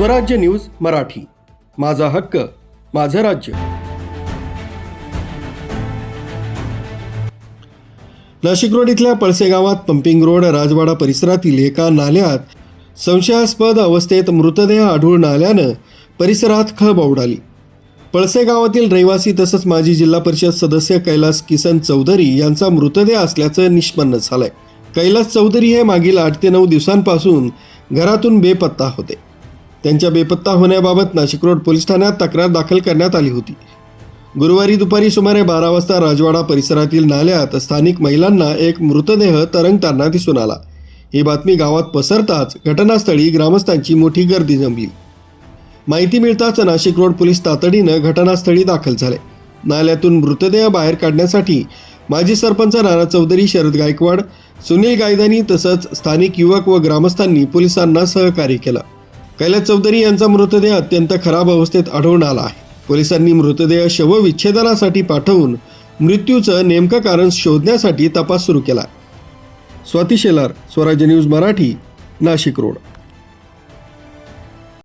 स्वराज्य न्यूज मराठी. माझा हक्क माझं राज्य. नाशिक रोड इथल्या पळसे गावात पंपिंग रोड राजवाडा परिसरातील एका नाल्यात संशयास्पद अवस्थेत मृतदेह आढळून आल्यानं परिसरात खळबळ उडाली. पळसे गावातील रहिवासी तसंच माजी जिल्हा परिषद सदस्य कैलास किसन चौधरी यांचा मृतदेह असल्याचं निष्पन्न झालंय. कैलास चौधरी हे मागील आठ ते नऊ दिवसांपासून घरातून बेपत्ता होते. त्यांच्या बेपत्ता होण्याबाबत नाशिक रोड पोलीस ठाण्यात तक्रार दाखल करण्यात आली होती. गुरुवारी दुपारी सुमारे बारा वाजता राजवाडा परिसरातील नाल्यात स्थानिक महिलांना एक मृतदेह तरंगताना दिसून आला. ही बातमी गावात पसरताच घटनास्थळी ग्रामस्थांची मोठी गर्दी जमली. माहिती मिळताच नाशिक रोड पोलीस तातडीनं घटनास्थळी दाखल झाले. नाल्यातून मृतदेह बाहेर काढण्यासाठी माजी सरपंच नाना चौधरी शरद गायकवाड सुनील गायदानी तसंच स्थानिक युवक व ग्रामस्थांनी पोलिसांना सहकार्य केलं. कैलास चौधरी यांचा मृतदेह अत्यंत खराब अवस्थेत आढळून आला आहे. पोलिसांनी मृतदेह शवविच्छेदनासाठी पाठवून मृत्यूचं नेमकं कारण शोधण्यासाठी तपास सुरू केला. स्वाती शेलार स्वराज्य न्यूज मराठी नाशिक रोड.